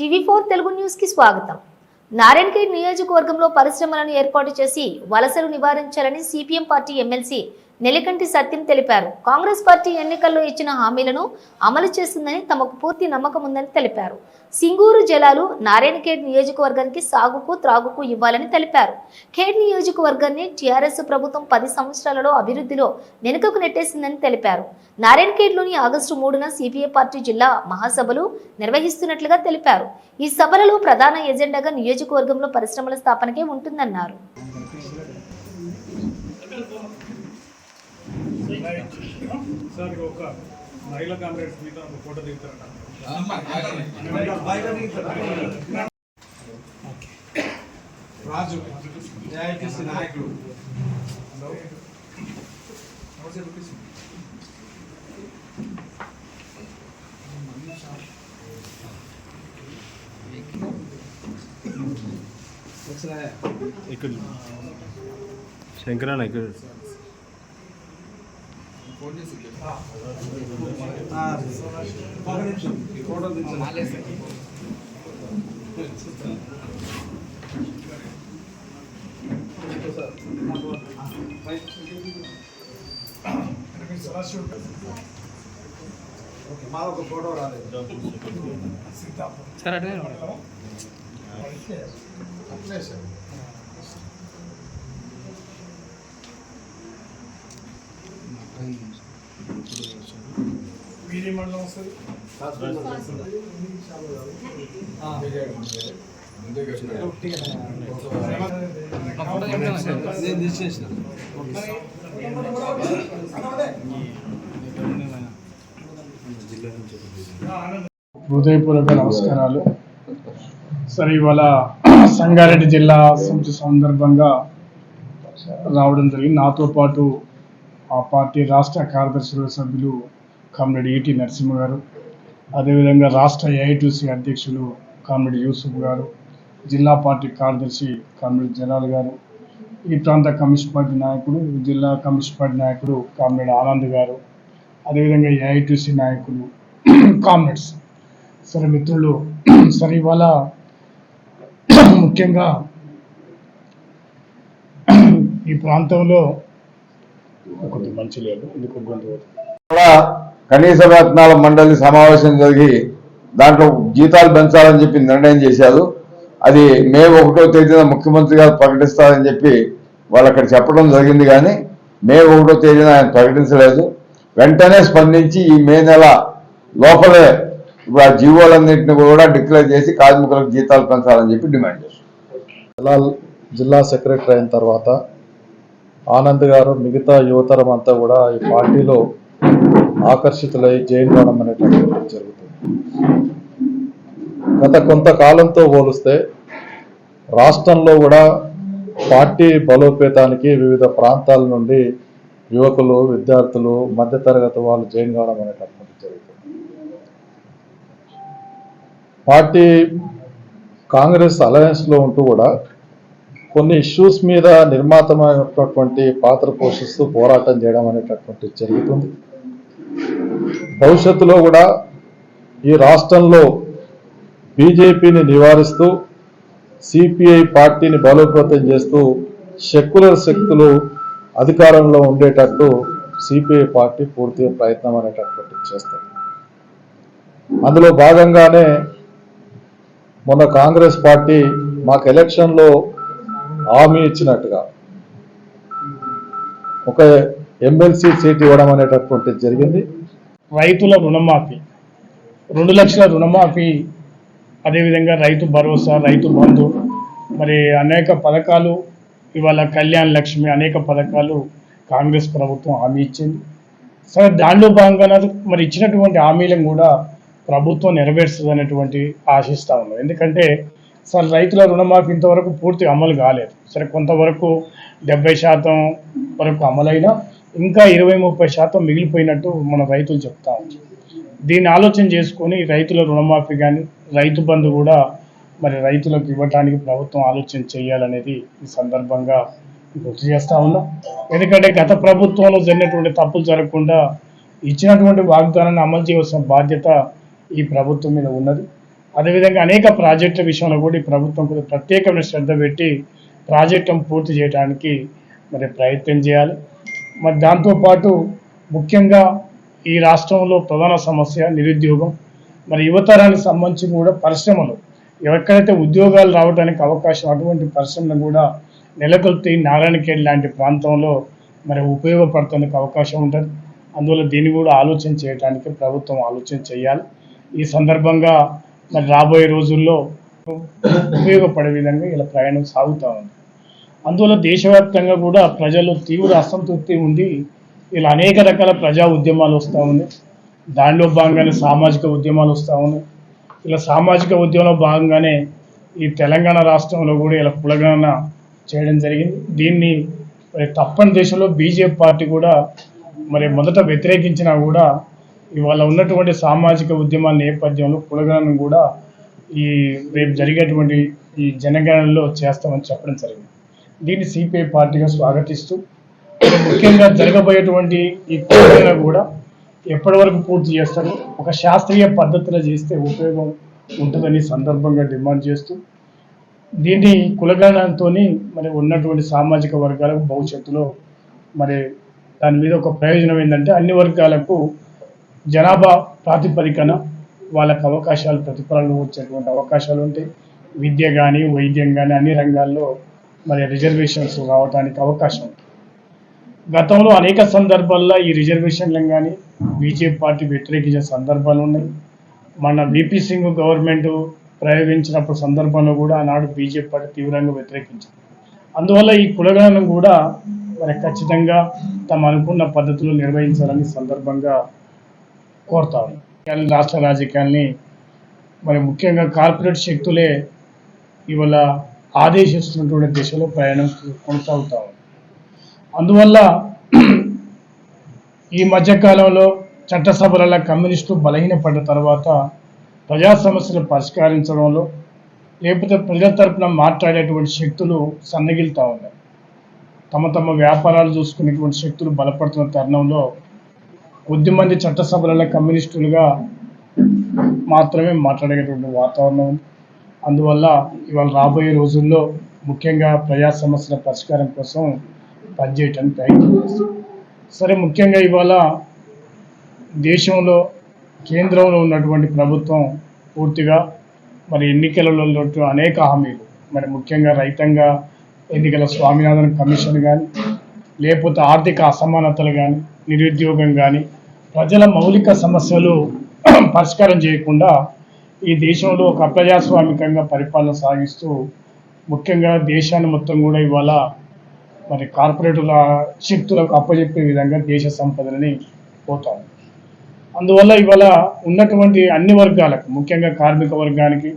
TV four Telugu న్యూస్కి స్వాగతం. నారాయణఖేడ్ నియోజకవర్గంలో పరిశ్రమలను ఏర్పాటు చేసి వలసలు నివారించాలని CPM party MLC Nelikanti Satyam తెలిపారు. కాంగ్రెస్ పార్టీ ఎన్నికల్లో ఇచ్చిన హామీలను అమలు చేస్తుందని తమకు పూర్తి నమ్మకం ఉందని తెలిపారు. సింగూరు జలాలు నారాయణఖేడ్ నియోజకవర్గానికి సాగుకు త్రాగుకు ఇవ్వాలని తెలిపారు. ఖేడ్ నియోజకవర్గాన్ని టీఆర్ఎస్ ప్రభుత్వం పది సంవత్సరాలలో అభివృద్ధిలో వెనుకకు నెట్టేసిందని తెలిపారు. నారాయణఖేడ్లోని ఆగస్టు మూడున సిపిఐ పార్టీ జిల్లా మహాసభలు నిర్వహిస్తున్నట్లుగా తెలిపారు. ఈ సభలలో ప్రధాన ఎజెండాగా నియోజకవర్గంలో పరిశ్రమల స్థాపనకే ఉంటుందన్నారు. సార్ ఒక మహిళా కాంగ్రెస్ మీద ఒక ఫోటో దిగుతారట. రాజు ఏఐటిసి నాయకుడు. ఇక్కడ శంకరన్న ఇక్కడ ఒక నిమిషం ఈ ఫోటో దించండి. ఓకే, మా ఒక మండలం వస్తుంది నేను తీసేసిన హృదయపూర్వక నమస్కారాలు. సరే ఇవాళ సంగారెడ్డి జిల్లా సంస్థ సందర్భంగా రావడం జరిగింది. నాతో పాటు ఆ పార్టీ రాష్ట్ర కార్యదర్శి సభ్యులు కామ్రేడ్ ఈటి నరసింహ గారు అదేవిధంగా రాష్ట్ర ఏఐటీసీ అధ్యక్షులు కామ్రేడ్ యూసుఫ్ గారు జిల్లా పార్టీ కార్యదర్శి కామ్రేడ్ జలాల్ గారు ఈ ప్రాంత కమ్యూనిస్ట్ పార్టీ నాయకుడు జిల్లా కమ్యూనిస్ట్ పార్టీ నాయకుడు కామ్రేడ్ ఆనంద్ గారు అదేవిధంగా ఏఐటీసీ నాయకులు కామ్రేడ్స్. సరే మిత్రులు సరే ఇవాళ ముఖ్యంగా ఈ ప్రాంతంలో కొద్ది మంచి లేదు ఎందుకు కనీస వేతనాల మండలి సమావేశం జరిగి దాంట్లో జీతాలు పెంచాలని చెప్పి నిర్ణయం చేశారు. అది మే ఒకటో తేదీన ముఖ్యమంత్రి గారు ప్రకటిస్తారని చెప్పి వాళ్ళు అక్కడ చెప్పడం జరిగింది కానీ మే ఒకటో తేదీన ఆయన ప్రకటించలేదు. వెంటనే స్పందించి ఈ మే నెల లోపలే ఇప్పుడు ఆ జీవోలన్నింటిని కూడా డిక్లేర్ చేసి కార్మికులకు జీతాలు పెంచాలని చెప్పి డిమాండ్ చేస్తారు జిల్లా జిల్లా సెక్రటరీ అయిన తర్వాత ఆనంద్ గారు మిగతా యువతరం అంతా కూడా ఈ పార్టీలో ఆకర్షితులై జైన్ కావడం అనేటువంటిది జరుగుతుంది. గత కొంతకాలంతో పోలిస్తే రాష్ట్రంలో కూడా పార్టీ బలోపేతానికి వివిధ ప్రాంతాల నుండి యువకులు విద్యార్థులు మధ్యతరగతి వాళ్ళు జైన్ కావడం అనేటటువంటి జరుగుతుంది. పార్టీ కాంగ్రెస్ అలయన్స్లో ఉంటూ కూడా కొన్ని ఇష్యూస్ మీద నిర్మాతమైనటువంటి పాత్ర పోషిస్తూ పోరాటం చేయడం అనేటటువంటి జరుగుతుంది. భవిష్యత్తులో కూడా ఈ రాష్ట్రంలో బీజేపీని నివారిస్తూ సిపిఐ పార్టీని బలోపేతం చేస్తూ సెక్యులర్ శక్తులు అధికారంలో ఉండేటట్టు సిపిఐ పార్టీ పూర్తిగా ప్రయత్నం అనేటటువంటి చేస్తుంది. అందులో భాగంగానే మొన్న కాంగ్రెస్ పార్టీ మాకు ఎలక్షన్లో హామీ ఇచ్చినట్టుగా. ఒక ఎమ్మెల్సీ సీట్ ఇవ్వడం అనేటటువంటి జరిగింది. రైతుల రుణమాఫీ. రెండు లక్షల రుణమాఫీ అదేవిధంగా రైతు భరోసా రైతు బంధు మరి అనేక పథకాలు ఇవాళ కళ్యాణ్ లక్ష్మి అనేక పథకాలు కాంగ్రెస్ ప్రభుత్వం హామీ ఇచ్చింది. సరే దానిలో భాగంగా మరి ఇచ్చినటువంటి హామీలను కూడా ప్రభుత్వం నెరవేరుస్తుంది అనేటువంటి ఆశిస్తా ఉన్నాం. ఎందుకంటే అసలు రైతుల రుణమాఫీ ఇంతవరకు పూర్తి అమలు కాలేదు. సరే కొంతవరకు డెబ్బై శాతం వరకు అమలైనా ఇంకా ఇరవై ముప్పై శాతం మిగిలిపోయినట్టు మన రైతులు చెప్తా దీన్ని ఆలోచన చేసుకొని రైతుల రుణమాఫీ కానీ రైతు బంధు కూడా మరి రైతులకు ఇవ్వటానికి ప్రభుత్వం ఆలోచన చేయాలనేది ఈ సందర్భంగా గుర్తు చేస్తూ ఉన్నాం. ఎందుకంటే గత ప్రభుత్వంలో జరిగినటువంటి తప్పులు జరగకుండా ఇచ్చినటువంటి వాగ్దానాన్ని అమలు చేయవలసిన బాధ్యత ఈ ప్రభుత్వం మీద ఉన్నది. అదేవిధంగా అనేక ప్రాజెక్టుల విషయంలో కూడా ఈ ప్రభుత్వం కూడా ప్రత్యేకమైన శ్రద్ధ పెట్టి ప్రాజెక్టును పూర్తి చేయడానికి మరి ప్రయత్నం చేయాలి. మరి దాంతోపాటు ముఖ్యంగా ఈ రాష్ట్రంలో ప్రధాన సమస్య నిరుద్యోగం. మరి యువతరానికి సంబంధించి కూడా పరిశ్రమలు. ఎక్కడైతే ఉద్యోగాలు రావడానికి అవకాశం అటువంటి పరిశ్రమలు కూడా నెలకొల్పి నారాయణఖేడ్ లాంటి ప్రాంతంలో మరి ఉపయోగపడటానికి అవకాశం ఉంటుంది. అందువల్ల దీన్ని కూడా ఆలోచన చేయడానికి ప్రభుత్వం ఆలోచన చేయాలి. ఈ సందర్భంగా మరి రాబోయే రోజుల్లో ఉపయోగపడే విధంగా ఇలా ప్రయాణం సాగుతూ ఉంది. అందువల్ల దేశవ్యాప్తంగా కూడా ప్రజలు తీవ్ర అసంతృప్తి ఉంది ఇలా అనేక రకాల ప్రజా ఉద్యమాలు వస్తూ ఉన్నాయి. దానిలో భాగంగానే సామాజిక ఉద్యమాలు వస్తూ ఉన్నాయి. ఇలా సామాజిక ఉద్యమంలో భాగంగానే ఈ తెలంగాణ రాష్ట్రంలో కూడా ఇలా కులగణన చేయడం జరిగింది. దీన్ని మరి తప్పని దేశంలో బీజేపీ పార్టీ కూడా మరి మొదట వ్యతిరేకించినా కూడా ఇవాళ ఉన్నటువంటి సామాజిక ఉద్యమాల నేపథ్యంలో కులగణను కూడా ఈ రేపు జరిగేటువంటి ఈ జనగణనలో చేస్తామని చెప్పడం జరిగింది. దీన్ని సిపిఐ పార్టీగా స్వాగతిస్తూ ముఖ్యంగా జరగబోయేటువంటి ఈ కులగణన కూడా ఎప్పటి వరకు పూర్తి చేస్తారు ఒక శాస్త్రీయ పద్ధతిలో చేస్తే ఉపయోగం ఉంటుందని సందర్భంగా డిమాండ్ చేస్తూ దీన్ని కులగణంతో మరి ఉన్నటువంటి సామాజిక వర్గాలకు భవిష్యత్తులో మరి దాని మీద ఒక ప్రయోజనం ఏంటంటే అన్ని వర్గాలకు జనాభా ప్రాతిపదికన వాళ్ళకు అవకాశాలు ప్రతిఫలన వచ్చేటువంటి అవకాశాలు ఉంటాయి. విద్య కానీ వైద్యం కానీ అన్ని రంగాల్లో మరి రిజర్వేషన్స్ రావడానికి అవకాశం గతంలో అనేక సందర్భాల్లో ఈ రిజర్వేషన్లను కానీ బీజేపీ పార్టీ వ్యతిరేకించిన సందర్భాలు ఉన్నాయి. మన బీపీ సింగ్ గవర్నమెంట్ ప్రయోగించినప్పుడు సందర్భంలో కూడా ఆనాడు బీజేపీ పార్టీ తీవ్రంగా వ్యతిరేకించింది. అందువల్ల ఈ కులగణను కూడా మరి ఖచ్చితంగా తమ అనుకున్న పద్ధతిలో నిర్వహించాలని సందర్భంగా కోరుతా ఉన్నాం రాష్ట్ర రాజకీయాల్ని మరి ముఖ్యంగా కార్పొరేట్ శక్తులే ఇవాళ ఆదేశిస్తున్నటువంటి దిశలో ప్రయాణం కొనసాగుతా ఉంది అందువల్ల ఈ మధ్యకాలంలో చట్టసభలలో కమ్యూనిస్టు బలహీనపడ్డ తర్వాత ప్రజా సమస్యలు పరిష్కరించడంలో లేకపోతే ప్రజల తరపున మాట్లాడేటువంటి శక్తులు సన్నగిలుతూ ఉన్నాయి. తమ తమ వ్యాపారాలు చూసుకునేటువంటి శక్తులు బలపడుతున్న తరుణంలో కొద్దిమంది చట్టసభలలో కమ్యూనిస్టులుగా మాత్రమే మాట్లాడేటువంటి వాతావరణం ఉంది. అందువల్ల ఇవాళ రాబోయే రోజుల్లో ముఖ్యంగా ప్రజా సమస్యల పరిష్కారం కోసం పనిచేయటానికి ప్రయత్నం చేస్తాం సరే ముఖ్యంగా ఇవాళ దేశంలో కేంద్రంలో ఉన్నటువంటి ప్రభుత్వం పూర్తిగా మరి ఎన్నికలలో అనేక హామీలు. మరి ముఖ్యంగా రైతంగా ఎన్నికల స్వామినాథన్ కమిషన్ కానీ లేకపోతే ఆర్థిక అసమానతలు కానీ నిరుద్యోగం కానీ ప్రజల మౌలిక సమస్యలు పరిష్కారం చేయకుండా ఈ దేశంలో ఒక అప్రజాస్వామికంగా పరిపాలన సాగిస్తూ ముఖ్యంగా దేశాన్ని మొత్తం కూడా ఇవాళ మరి కార్పొరేటుల శక్తులకు అప్పచెప్పే విధంగా దేశ సంపదలని పోతాం అందువల్ల ఇవాళ ఉన్నటువంటి అన్ని వర్గాలకు ముఖ్యంగా కార్మిక వర్గానికి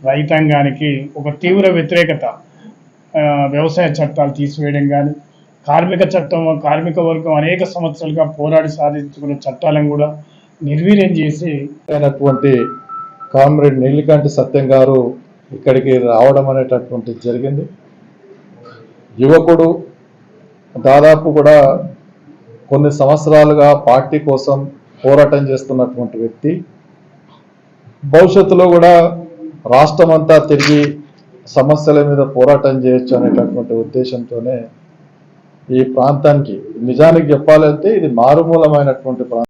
రైతాంగానికి ఒక తీవ్ర వ్యతిరేకత వ్యవసాయ చట్టాలు తీసివేయడం కానీ కార్మిక చట్టం కార్మిక వర్గం అనేక సంవత్సరాలుగా పోరాడి సాధించుకున్న చట్టాలను కూడా నిర్వీర్యం చేసి అయినటువంటి కామ్రేడ్ నీలికంటి సత్యం గారు ఇక్కడికి రావడం అనేటటువంటిది జరిగింది. యువకుడు దాదాపు కూడా కొన్ని సంవత్సరాలుగా పార్టీ కోసం పోరాటం చేస్తున్నటువంటి వ్యక్తి. భవిష్యత్తులో కూడా రాష్ట్రం అంతా తిరిగి సమస్యల మీద పోరాటం చేయొచ్చు అనేటటువంటి ఉద్దేశంతోనే ఈ ప్రాంతానికి నిజానికి చెప్పాలంటే ఇది మారుమూలమైనటువంటి ప్రాంతం.